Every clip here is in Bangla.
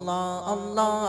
Allah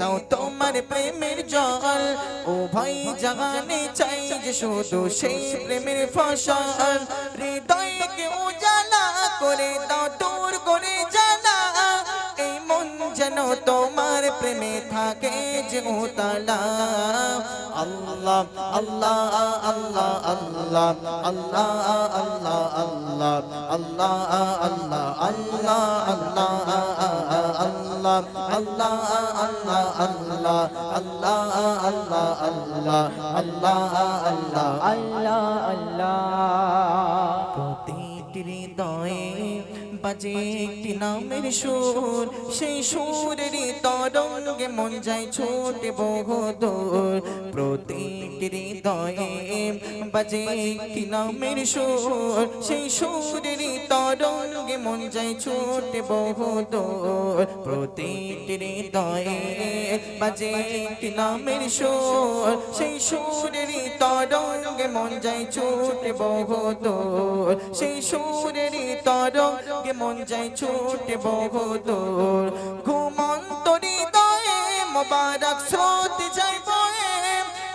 দাও তোমার প্রেমের জল ও ভাই জাগানে চাই যে শুধু সেই প্রেমের ফসল হৃদয়কে উজালা করে দাও দূর করে জানা এই মন যেন তোমার প্রেমে থাকে যে উতালা আল্লাহ আল্লাহ আল্লাহ আল্লাহ আল্লাহ আল্লাহ আল্লাহ আল্লাহ আল্লাহ আল্লাহ আল্লাহ আল্লাহ আল্লাহ আল্লাহ আল্লাহ আল্লাহ আল্লাহ আল্লাহ আল্লাহ আল্লাহ আল্লাহ আল্লাহ প্রতিটি হৃদয়ে বাজে একটি নামের সুর সেই সুরের তরঙ্গে মন যায় ছোটে বহুদূর প্রতিটি হৃদয়ে বাজে একটি নামের সুর সেই সুরের তরঙ্গে মন যায় ছোটে বহুদূর প্রতিটি হৃদয়ে বাজে একটি নামের সুর সেই সুরের তরঙ্গে মন যায় ছোটে বহুদূর সেই সুরের তরঙ্গে মন যাই ছুটে বহুদূর ঘুমন্তরি দয়ে মোবারক স্রোত যাইব।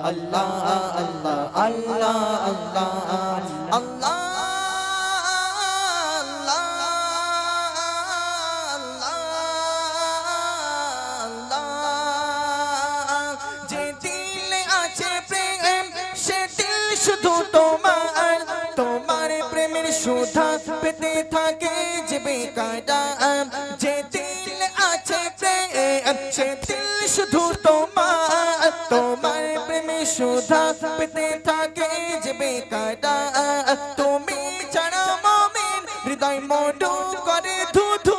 আল্লাহ আল্লাহ আল্লাহ আল্লাহ আল্লাহ শুধু তোমার তোমার প্রেমের সুধা পেতে থাকে যে বেকারা যে দিল আছে সে দিল শুধু তোমার তোমার यशोधा पिते থাকে যাবে কাটা তুমি ছাড়া মমিন হৃদয় মোটু করে ধু ধু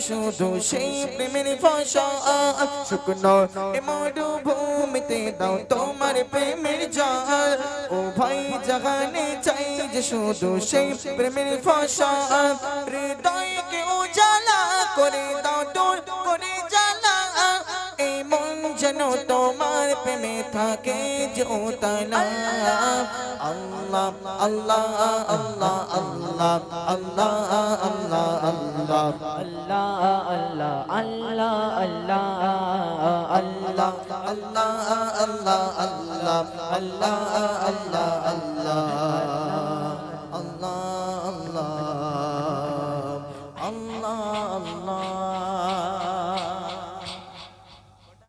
শুধু সেই প্রেমের ফসল। শুকনো মরুভূমিতে দাও তোমার প্রেমের জল। ও ভাই জাহানে চাই যে শুধু সেই প্রেমের ফসল। হৃদয়কে উজালা করে দাও থাকে জোতলা আল্লাহ আল্লাহ আল্লাহ আল্লাহ আল্লাহ আল্লাহ আল্লাহ আল্লাহ আল্লাহ আল্লাহ আল্লাহ আল্লাহ আল্লাহ আল্লাহ আল্লাহ আল্লাহ আল্লাহ